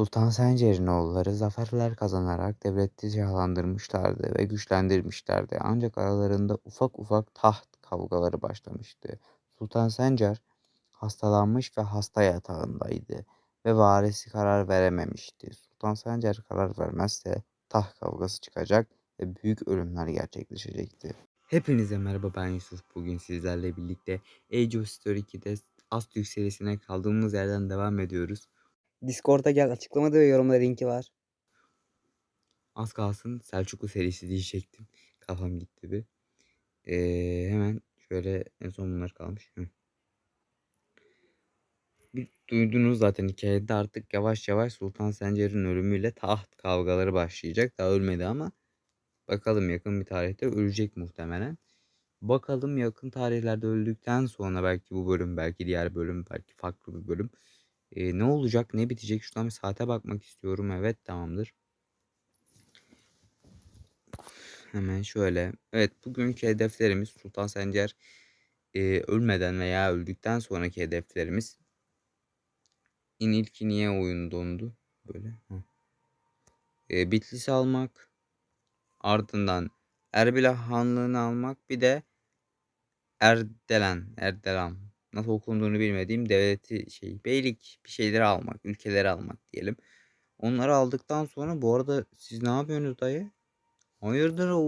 Sultan Sencer'in oğulları zaferler kazanarak devleti silahlandırmışlardı ve güçlendirmişlerdi. Ancak aralarında ufak ufak taht kavgaları başlamıştı. Sultan Sencer hastalanmış ve hasta yatağındaydı ve varisi karar verememişti. Sultan Sencer karar vermezse taht kavgası çıkacak ve büyük ölümler gerçekleşecekti. Hepinize merhaba ben Yusuf. Bugün sizlerle birlikte Age of Story 2'de Astük serisine kaldığımız yerden devam ediyoruz. Discord'a gel açıklamada ve yorumda linki var. Az kalsın Selçuklu serisi diyecektim. Kafam gitti bir. Ee, hemen şöyle en son bunlar kalmış. Hı. Bir duydunuz zaten hikayede artık yavaş yavaş Sultan Sencer'in ölümüyle taht kavgaları başlayacak. Daha ölmedi ama bakalım yakın bir tarihte ölecek muhtemelen. Bakalım yakın tarihlerde öldükten sonra belki bu bölüm, belki diğer bölüm, belki farklı bir bölüm. Ee, ne olacak, ne bitecek? Şuradan bir saate bakmak istiyorum. Evet, tamamdır. Hemen şöyle. Evet, bugünkü hedeflerimiz Sultan Sencer e, ölmeden veya öldükten sonraki hedeflerimiz. İn ilki niye oyun dondu? Böyle. Hı. E, Bitlis'i almak. Ardından Erbil Hanlığı'nı almak. Bir de Erdelen, Erdelan nasıl okunduğunu bilmediğim devleti şey beylik bir şeyleri almak, ülkeleri almak diyelim. Onları aldıktan sonra bu arada siz ne yapıyorsunuz dayı? Hayırdır o?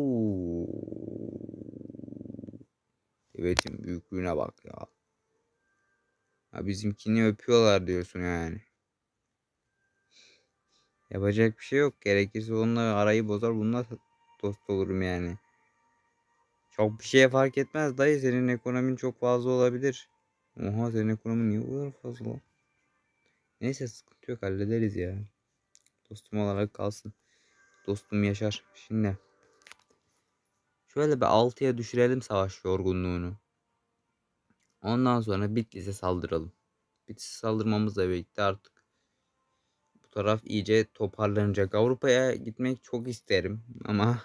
Devletin büyüklüğüne bak ya. Ha bizimkini öpüyorlar diyorsun yani. Yapacak bir şey yok. Gerekirse onunla arayı bozar bununla dost olurum yani. Çok bir şeye fark etmez dayı. Senin ekonomin çok fazla olabilir. Oha senin ekonomin niye bu kadar fazla? Neyse sıkıntı yok hallederiz ya. Dostum olarak kalsın. Dostum yaşar. Şimdi. Şöyle bir 6'ya düşürelim savaş yorgunluğunu. Ondan sonra Bitlis'e saldıralım. Bitlis'e saldırmamızla birlikte artık bu taraf iyice toparlanacak. Avrupa'ya gitmek çok isterim ama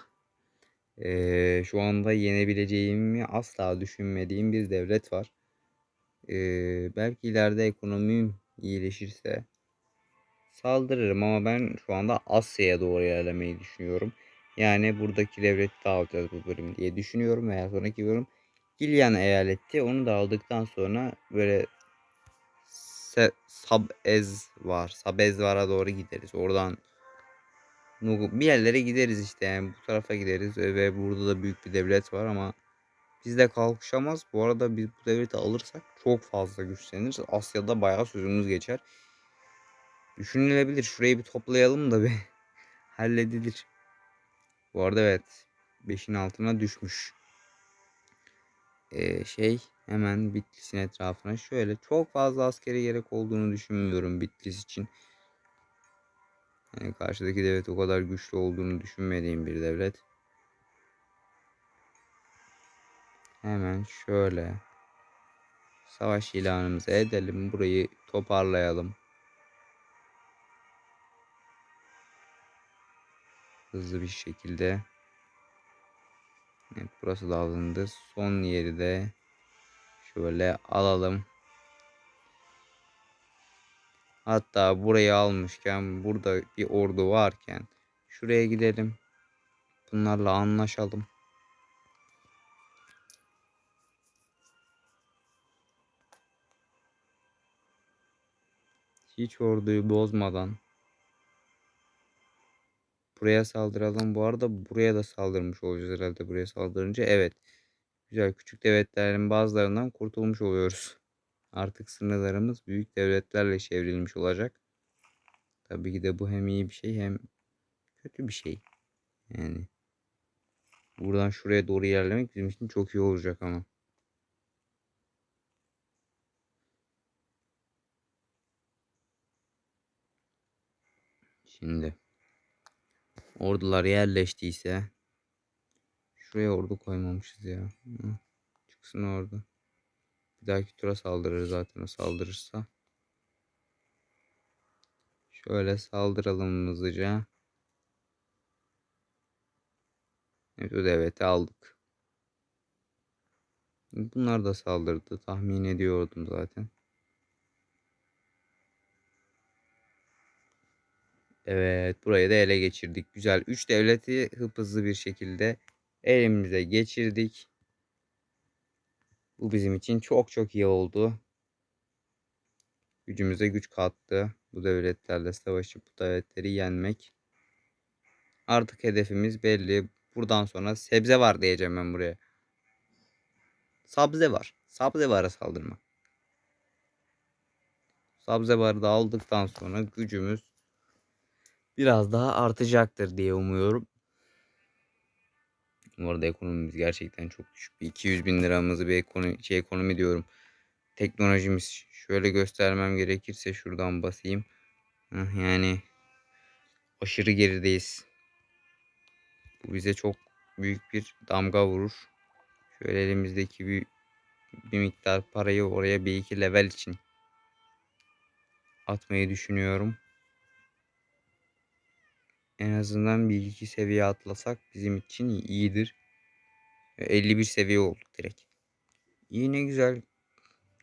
ee, şu anda yenebileceğimi asla düşünmediğim bir devlet var. Ee, belki ileride ekonomim iyileşirse saldırırım ama ben şu anda Asya'ya doğru ilerlemeyi düşünüyorum. Yani buradaki devleti dağıtacağız bu bölüm diye düşünüyorum veya sonraki bölüm Gilyan eyaleti onu da aldıktan sonra böyle Sabez var. Sabezvar'a doğru gideriz. Oradan bir yerlere gideriz işte yani bu tarafa gideriz ve burada da büyük bir devlet var ama bizde kalkışamaz. Bu arada biz bu devleti alırsak çok fazla güçleniriz. Asya'da bayağı sözümüz geçer. Düşünülebilir. Şurayı bir toplayalım da bir halledilir. Bu arada evet 5'in altına düşmüş. Ee, şey hemen Bitlis'in etrafına şöyle çok fazla askeri gerek olduğunu düşünmüyorum Bitlis için. Yani karşıdaki devlet o kadar güçlü olduğunu düşünmediğim bir devlet. Hemen şöyle savaş ilanımızı edelim. Burayı toparlayalım. Hızlı bir şekilde. Evet burası da alındı. Son yeri de şöyle alalım. Hatta burayı almışken burada bir ordu varken şuraya gidelim. Bunlarla anlaşalım. Hiç orduyu bozmadan buraya saldıralım. Bu arada buraya da saldırmış olacağız herhalde buraya saldırınca. Evet. Güzel küçük devletlerin bazılarından kurtulmuş oluyoruz. Artık sınırlarımız büyük devletlerle çevrilmiş olacak. Tabii ki de bu hem iyi bir şey hem kötü bir şey. Yani buradan şuraya doğru ilerlemek bizim için çok iyi olacak ama. Şimdi ordular yerleştiyse şuraya ordu koymamışız ya. Çıksın orada. Bir dahaki tura saldırır zaten o saldırırsa. Şöyle saldıralım hızlıca. Evet o devleti aldık. Bunlar da saldırdı. Tahmin ediyordum zaten. Evet burayı da ele geçirdik. Güzel. 3 devleti hızlı bir şekilde elimize geçirdik. Bu bizim için çok çok iyi oldu. Gücümüze güç kattı. Bu devletlerle savaşıp bu devletleri yenmek. Artık hedefimiz belli. Buradan sonra sebze var diyeceğim ben buraya. Sabze var. Sabze vara saldırma. Sabze barı da aldıktan sonra gücümüz biraz daha artacaktır diye umuyorum. Bu arada ekonomimiz gerçekten çok düşük. Bir 200 bin liramızı bir ekonomi, şey ekonomi diyorum. Teknolojimiz şöyle göstermem gerekirse şuradan basayım. Yani aşırı gerideyiz. Bu bize çok büyük bir damga vurur. Şöyle elimizdeki bir, bir miktar parayı oraya bir iki level için atmayı düşünüyorum. En azından bir iki seviye atlasak bizim için iyidir. Ve 51 seviye olduk direkt. İyi ne güzel.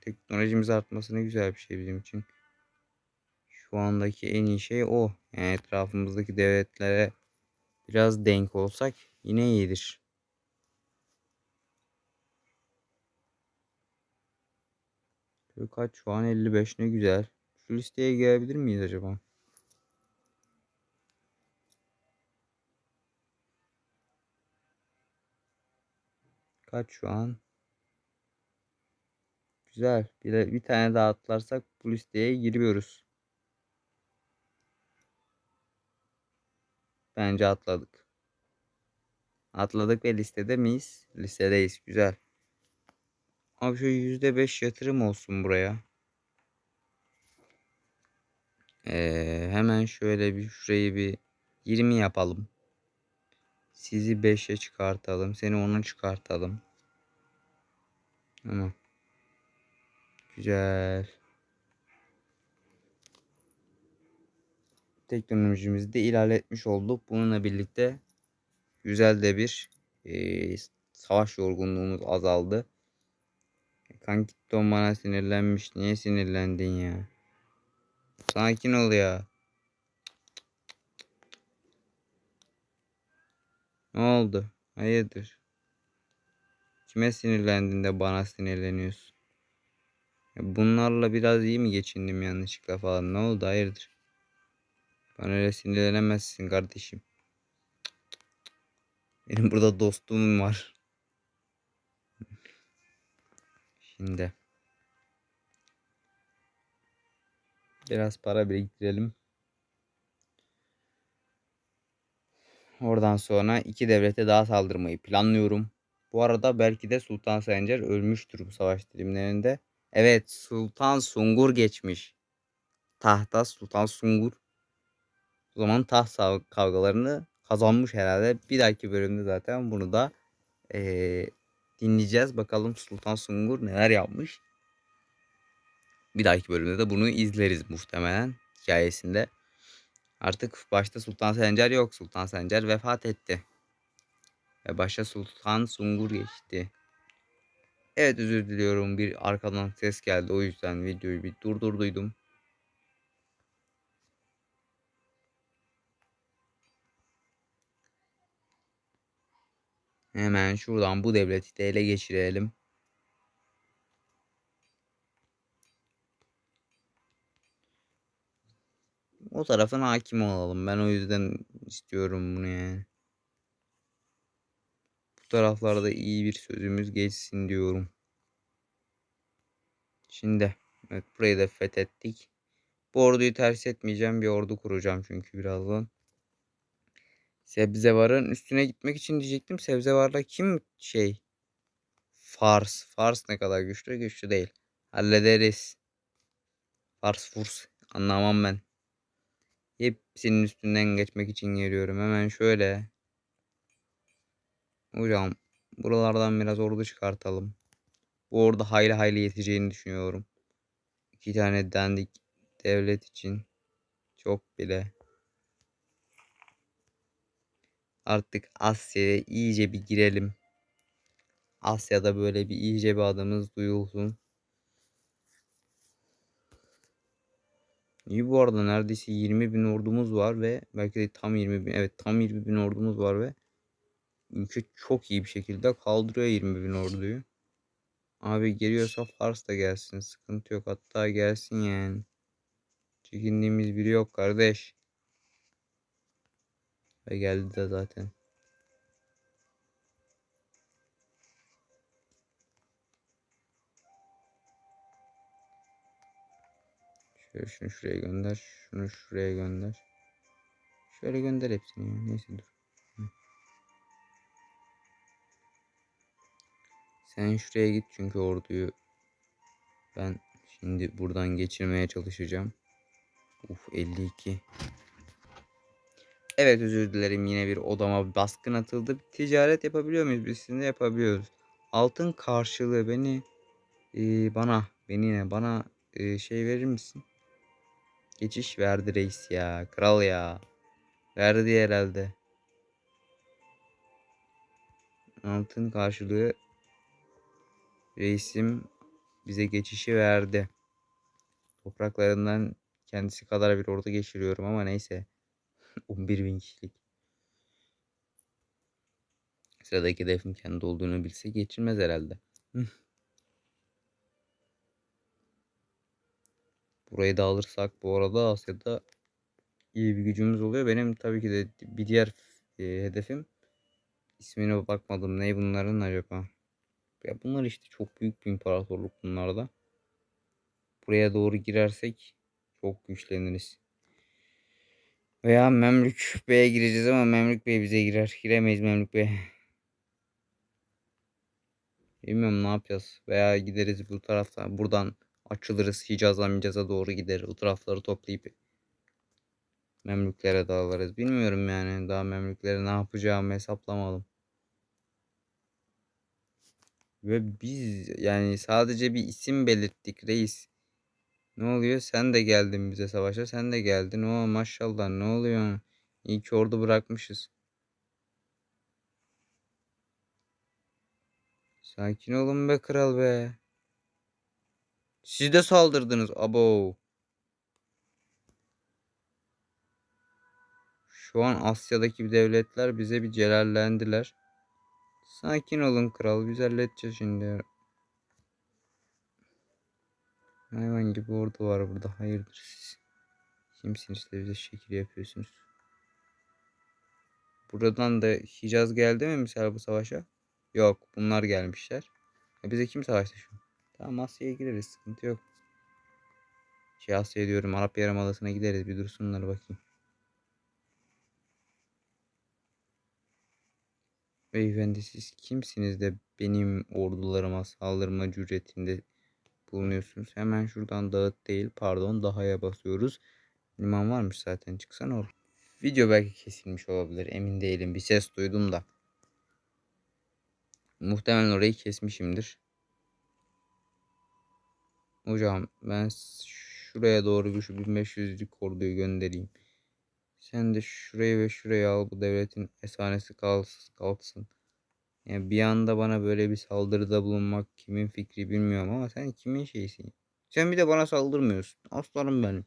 Teknolojimiz artması ne güzel bir şey bizim için. Şu andaki en iyi şey o. Yani etrafımızdaki devletlere biraz denk olsak yine iyidir. Kaç şu an 55 ne güzel. Şu listeye girebilir miyiz acaba? Kaç şu an? Güzel. Bir, de, bir tane daha atlarsak bu listeye giriyoruz. Bence atladık. Atladık ve listede miyiz? Listedeyiz. Güzel. Abi şu %5 yatırım olsun buraya. Ee, hemen şöyle bir şurayı bir 20 yapalım. Sizi 5'e çıkartalım. Seni 10'a çıkartalım. Tamam. Güzel. Teknolojimizi de ilerletmiş olduk. Bununla birlikte güzel de bir e, savaş yorgunluğumuz azaldı. Kanki Tom bana sinirlenmiş. Niye sinirlendin ya? Sakin ol ya. Ne oldu? Hayırdır? Kime sinirlendin de bana sinirleniyorsun? Bunlarla biraz iyi mi geçindim yanlışlıkla falan? Ne oldu? Hayırdır? Bana öyle sinirlenemezsin kardeşim. Benim burada dostum var. Şimdi. Biraz para biriktirelim. Oradan sonra iki devlete daha saldırmayı planlıyorum. Bu arada belki de Sultan Sencer ölmüştür bu savaş dilimlerinde. Evet Sultan Sungur geçmiş. Tahta Sultan Sungur. O zaman taht kavgalarını kazanmış herhalde. Bir dahaki bölümde zaten bunu da eee, dinleyeceğiz. Bakalım Sultan Sungur neler yapmış. Bir dahaki bölümde de bunu izleriz muhtemelen hikayesinde. Artık başta Sultan Sencer yok. Sultan Sencer vefat etti. Ve başta Sultan Sungur geçti. Evet özür diliyorum. Bir arkadan ses geldi. O yüzden videoyu bir durdurduydum. Hemen şuradan bu devleti de ele geçirelim. O tarafın hakim olalım. Ben o yüzden istiyorum bunu yani. Bu taraflarda iyi bir sözümüz geçsin diyorum. Şimdi evet burayı da fethettik. Bu orduyu ters etmeyeceğim. Bir ordu kuracağım çünkü birazdan. Sebzevar'ın üstüne gitmek için diyecektim. Sebzevar'la kim şey? Fars. Fars ne kadar güçlü? Güçlü değil. Hallederiz. Fars Furs. Anlamam ben. Hepsinin üstünden geçmek için geliyorum. Hemen şöyle. Hocam buralardan biraz ordu çıkartalım. Bu orada hayli hayli yeteceğini düşünüyorum. İki tane dendik devlet için. Çok bile. Artık Asya'ya iyice bir girelim. Asya'da böyle bir iyice bir adımız duyulsun. İyi bu arada neredeyse 20 bin ordumuz var ve belki de tam 20 bin evet tam 20 bin ordumuz var ve ülke çok iyi bir şekilde kaldırıyor 20 bin orduyu. Abi geliyorsa Fars da gelsin sıkıntı yok hatta gelsin yani. Çekindiğimiz biri yok kardeş. Ve geldi de zaten. Şöyle şunu şuraya gönder. Şunu şuraya gönder. Şöyle gönder hepsini ya. Neyse dur. Sen şuraya git çünkü orduyu ben şimdi buradan geçirmeye çalışacağım. Uf 52. Evet özür dilerim yine bir odama baskın atıldı. Ticaret yapabiliyor muyuz? Biz sizinle yapabiliyoruz. Altın karşılığı beni e, bana beni ne bana e, şey verir misin? Geçiş verdi reis ya. Kral ya. Verdi herhalde. Altın karşılığı reisim bize geçişi verdi. Topraklarından kendisi kadar bir ordu geçiriyorum ama neyse. 11 bin kişilik. Sıradaki hedefim kendi olduğunu bilse geçilmez herhalde. Burayı da alırsak bu arada Asya'da iyi bir gücümüz oluyor. Benim tabii ki de bir diğer e, hedefim ismine bakmadım. Ne bunların acaba? Ya bunlar işte çok büyük bir imparatorluk bunlarda. Buraya doğru girersek çok güçleniriz. Veya Memlük Bey'e gireceğiz ama Memlük Bey bize girer. Giremeyiz Memlük Bey. Bilmiyorum ne yapacağız. Veya gideriz bu taraftan. Buradan açılırız. Hicaz'a Micaz'a doğru gideriz. O tarafları toplayıp Memlüklere dağılırız. Bilmiyorum yani. Daha Memlüklere ne yapacağımı hesaplamadım. Ve biz yani sadece bir isim belirttik reis. Ne oluyor? Sen de geldin bize savaşa. Sen de geldin. O maşallah ne oluyor? İyi ki ordu bırakmışız. Sakin olun be kral be. Siz de saldırdınız. Abo. Şu an Asya'daki devletler bize bir celallendiler. Sakin olun kral. Biz halledeceğiz şimdi. Hayvan gibi ordu var burada. Hayırdır siz? Kimsiniz de bize şekil yapıyorsunuz? Buradan da Hicaz geldi mi mesela bu savaşa? Yok. Bunlar gelmişler. E bize kim savaştı şu an? Tamam Asya'ya gireriz. Sıkıntı yok. Şey Asya diyorum. Arap Yarımadası'na gideriz. Bir dursunlar bakayım. Beyefendi siz kimsiniz de benim ordularıma saldırma cüretinde bulunuyorsunuz? Hemen şuradan dağıt değil pardon dahaya basıyoruz. Liman varmış zaten çıksana oğlum. Video belki kesilmiş olabilir emin değilim bir ses duydum da. Muhtemelen orayı kesmişimdir. Hocam ben şuraya doğru bir şu 1500'lük orduyu göndereyim. Sen de şurayı ve şurayı al bu devletin esanesi kalsın. kalksın. Yani bir anda bana böyle bir saldırıda bulunmak kimin fikri bilmiyorum ama sen kimin şeysin? Sen bir de bana saldırmıyorsun. Aslanım benim.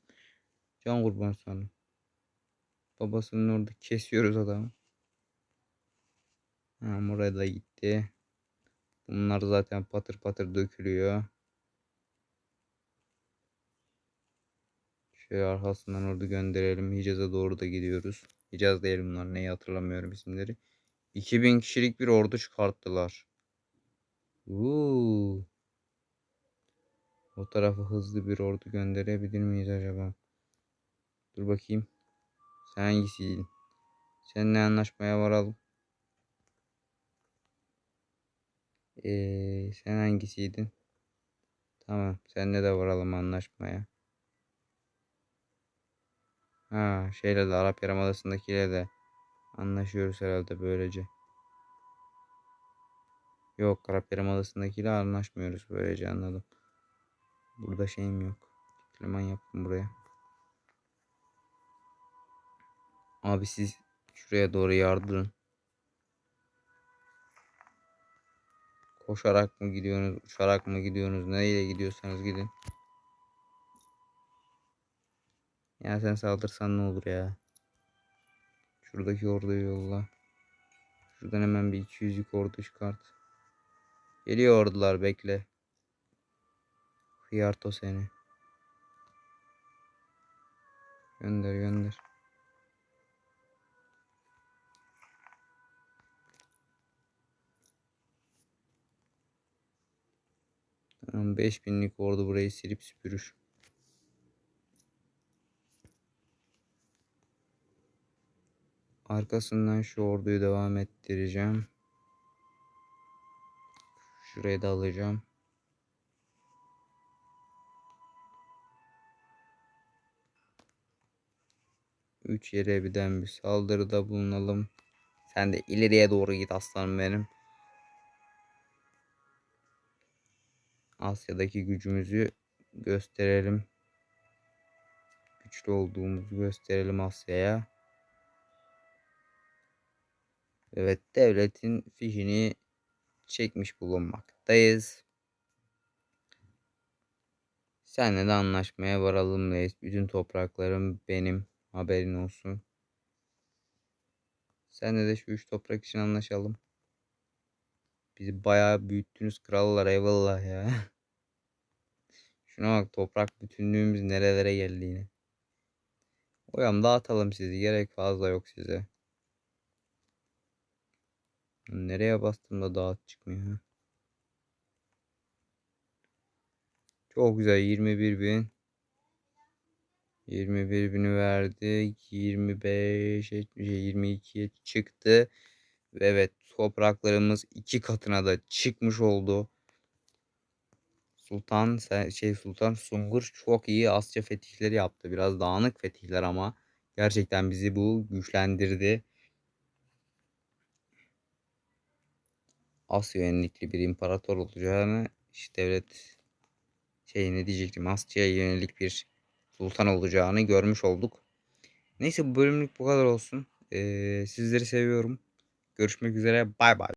Can kurban sana. Babasının orada kesiyoruz adamı. Ha, buraya da gitti. Bunlar zaten patır patır dökülüyor. Şöyle arkasından orada gönderelim. Hicaz'a doğru da gidiyoruz. Hicaz değil bunlar. Neyi hatırlamıyorum isimleri. 2000 kişilik bir ordu çıkarttılar. Uuu. O tarafa hızlı bir ordu gönderebilir miyiz acaba? Dur bakayım. Sen hangisiydin? Seninle anlaşmaya varalım. Ee, sen hangisiydin? Tamam. Seninle de varalım anlaşmaya. Ha, şeyle de Arap Yarımadası'ndakiyle de anlaşıyoruz herhalde böylece. Yok Arap Yarımadası'ndakiyle anlaşmıyoruz böylece anladım. Burada şeyim yok. Diploman yaptım buraya. Abi siz şuraya doğru yardırın. Koşarak mı gidiyorsunuz, uçarak mı gidiyorsunuz, neyle gidiyorsanız gidin. Ya sen saldırsan ne olur ya. Şuradaki orduyu yolla. Şuradan hemen bir 200'lük ordu çıkart. Geliyor ordular bekle. Hıyarto seni. Gönder gönder. Tamam 5000'lik ordu burayı silip süpürür. Arkasından şu orduyu devam ettireceğim. Şurayı da alacağım. Üç yere birden bir saldırıda bulunalım. Sen de ileriye doğru git aslanım benim. Asya'daki gücümüzü gösterelim. Güçlü olduğumuzu gösterelim Asya'ya. Evet devletin fişini çekmiş bulunmaktayız. Seninle de anlaşmaya varalım reis. Bütün topraklarım benim. Haberin olsun. Senle de şu üç toprak için anlaşalım. Bizi bayağı büyüttünüz krallar eyvallah ya. Şuna bak toprak bütünlüğümüz nerelere geldi yine. Oyam dağıtalım sizi gerek fazla yok size. Nereye bastım da dağıt çıkmıyor. Çok güzel 21 bin. 21 bini verdi. 25 22'ye çıktı. Ve evet topraklarımız iki katına da çıkmış oldu. Sultan şey Sultan Sungur çok iyi Asya fetihleri yaptı. Biraz dağınık fetihler ama gerçekten bizi bu güçlendirdi. Asya yönelikli bir imparator olacağını işte devlet şey ne diyecektim Asya'ya yönelik bir sultan olacağını görmüş olduk. Neyse bu bölümlük bu kadar olsun. Ee, sizleri seviyorum. Görüşmek üzere. Bay bay.